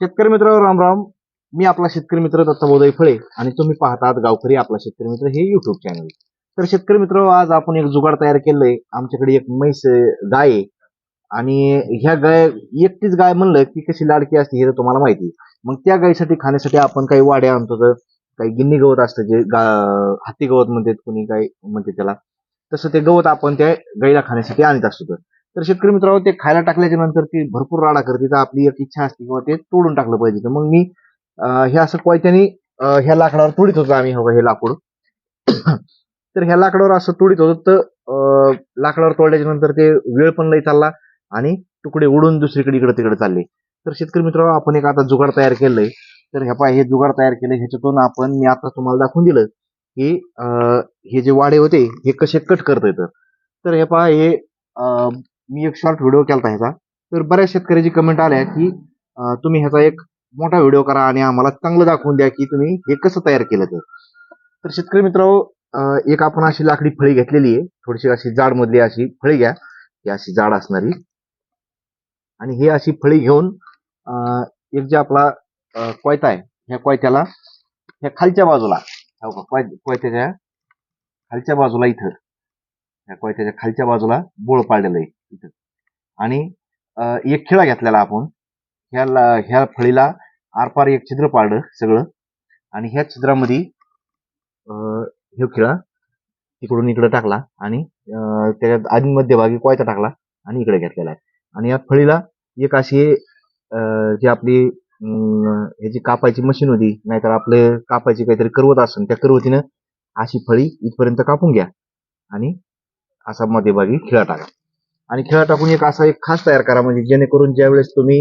शेतकरी मित्र राम राम. मी आपला शेतकरी मित्र दत्तबोधय फळे आणि तुम्ही पाहतात गावकरी आपला शेतकरी मित्र हे युट्यूब चॅनल तर शेतकरी मित्र आज आपण एक जुगाड तयार केलंय. आमच्याकडे एक म्हैस गाय आणि ह्या गाय एकटीच गाय म्हणलं की कशी लाडकी असते हे तर तुम्हाला माहिती आहे. मग त्या गायीसाठी खाण्यासाठी आपण काही वाड्या आणतो तर काही गिन्नी गवत असतं जे गा- हत्ती गवत म्हणतात कोणी काय म्हणते त्याला. तसं ते गवत आपण त्या गाईला खाण्यासाठी आणत असतो तर. तर शेतकरी मित्रांनो ते खायला टाकल्याच्या नंतर ती भरपूर राडा करते. तर आपली एक इच्छा असते किंवा ते तोडून टाकलं पाहिजे. तर मग मी हे असं कोयत्याने ह्या लाकडावर तोडीत होतो आम्ही. हो हवं हे लाकूड. तर ह्या लाकडावर असं तोडीत होतो. तर लाकडावर तोडल्याच्या नंतर ते वेळ पण लई चालला. आणि तुकडे उडून दुसरीकडे इकडे तिकडे चालले. तर शेतकरी मित्रांनो आपण एक आता जुगाड तयार केलंय. तर ह्या पाय हे जुगाड तयार केलं ह्याच्यातून आपण मी आता तुम्हाला दाखवून दिलं की हे जे वाडे होते हे कसे कट करता येतं. तर हे पहा हे मी एक शॉर्ट व्हिडिओ केलता ह्याचा. तर बऱ्याच शेतकऱ्याची कमेंट आल्या की तुम्ही ह्याचा एक मोठा व्हिडिओ करा आणि आम्हाला चांगलं दाखवून द्या की तुम्ही हे कसं तयार केलं तर. तर शेतकरी मित्रांनो एक आपण अशी लाकडी फळी घेतलेली आहे. थोडीशी अशी जाड मधली अशी फळी घ्या. ही अशी जाड असणारी आणि ही अशी फळी घेऊन एक जे आपला कोयता आहे ह्या कोयत्याला ह्या खालच्या बाजूला हो कोयत्याच्या खालच्या बाजूला इथं ह्या कोयत्याच्या खालच्या बाजूला बोळ पाडलेलं आहे इथं. आणि एक खिळा घेतलेला आपण ह्या ह्या फळीला आरपार एक छिद्र पाडलं सगळं आणि ह्या छिद्रामध्ये हे खिळा इकडून इकडे टाकला आणि त्याच्यात आधी मध्यभागी कोयता टाकला आणि इकडे घेतलेला आहे. आणि या फळीला एक अशी जी आपली ह्याची कापायची मशीन होती नाहीतर आपले कापायची काहीतरी करवत असेल त्या करवतीनं अशी फळी इथपर्यंत कापून घ्या. आणि असा मध्यभागी खिळा टाका. आणि खिळा टाकून एक असा एक खास तयार करा म्हणजे जेणेकरून ज्यावेळेस तुम्ही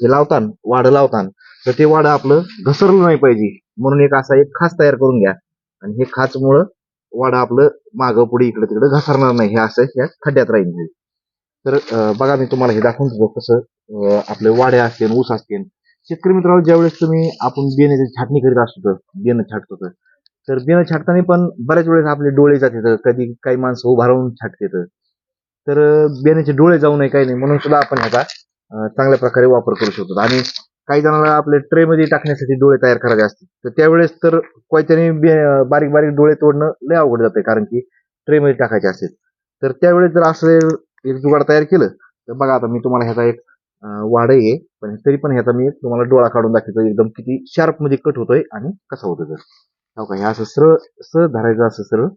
हे लावतान वाड लावतान तर ते वाड आपलं घसरलं नाही पाहिजे. म्हणून एक असा एक खास तयार करून घ्या. आणि हे खाचमुळं वाड आपलं मागं पुढे इकडे तिकडे घसरणार नाही. हे असं या खड्ड्यात राहील तर बघा मी तुम्हाला हे दाखवून देतो कसं आपले वाडे असतील ऊस असतील. शेतकरी मित्रांनो ज्यावेळेस तुम्ही आपण बियाण्याची छाटणी करीत असतो तर बियाणं छाटतो तर. तर बियाणं छाटताना पण बऱ्याच वेळेस आपले डोळे जातात कधी काही माणसं उभा राहून छाटतात तर. बियाण्याचे डोळे जाऊ नये काही नाही म्हणून सुद्धा आपण ह्याचा चांगल्या प्रकारे वापर करू शकतो. आणि काही जणांना आपले ट्रेमध्ये टाकण्यासाठी डोळे तयार करायचे असतात तर त्यावेळेस तर कोयत्याने बे- बारीक बारीक डोळे तोडणं लय अवघड जाते कारण की ट्रेमध्ये टाकायचे असेल तर त्यावेळेस जर असं एक जुगाड तयार केलं तर बघा आता मी तुम्हाला ह्याचा एक वाढ आहे पण तरी पण ह्याचा मी तुम्हाला डोळा काढून दाखवतो एकदम किती शार्पमध्ये कट होतोय आणि कसा होतोय तर. हो का हे असं सरळ सहज धरायचं असं सरळ.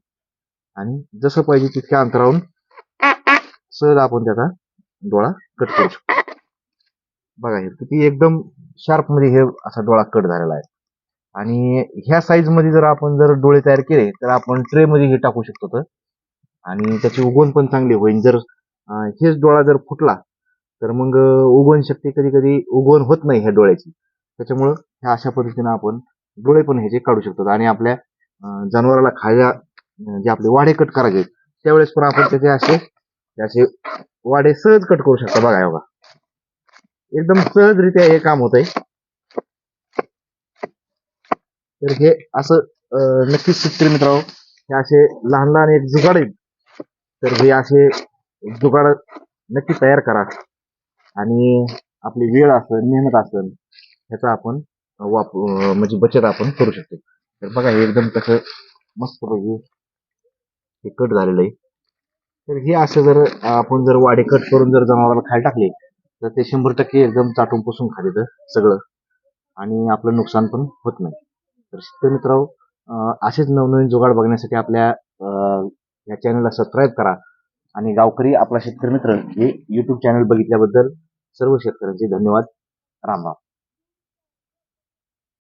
आणि जसं पाहिजे तितक्या अंतरावरून सहज आपण त्याचा डोळा कट करू शकतो. बघा हे किती एकदम शार्पमध्ये म्हणजे हे असा डोळा कट झालेला आहे. आणि ह्या साईजमध्ये जर आपण जर डोळे तयार केले तर आपण ट्रे मध्ये हे टाकू शकतो तर. आणि त्याची उगवण पण चांगली होईल. जर हेच डोळा जर फुटला तर मग उगवण शक्ती कधी कधी उगवण होत नाही ह्या डोळ्याची. त्याच्यामुळं ह्या अशा पद्धतीनं आपण डोळे पण ह्याचे काढू शकतो. आणि आपल्या जनावराला खायला जे आपले वाडे कट करायचे त्यावेळेस पण आपण त्याचे असे असे वाढे सहज कट करू शकतो. बघा बघा. एकदम सहजरित्या हे काम होतंय. तर हे असं नक्कीच शेतकरी मित्रांनो हे असे लहान लहान एक जुगाड आहेत. तर हे असे जुगाड नक्की तयार करा. आणि आपली वेळ असेल मेहनत असेल ह्याचा आपण वाप म्हणजे बचत आपण करू शकतो. तर बघा हे एकदम कसं मस्त हे कट झालेलं आहे. तर हे असं जर आपण जर वाढे कट करून जर जनावराला खाली टाकले तर ते शंभर टक्के एकदम चाटून पुसून खाली तर सगळं. आणि आपलं नुकसान पण होत नाही. तर शेतकरी मित्रांनो असेच नवनवीन जुगाड बघण्यासाठी आपल्या या चॅनलला सबस्क्राईब करा. आणि गावकरी आपला शेतकरी मित्र हे युट्यूब चॅनल बघितल्याबद्दल सर्व शेतकऱ्यांचे धन्यवाद. राम राम.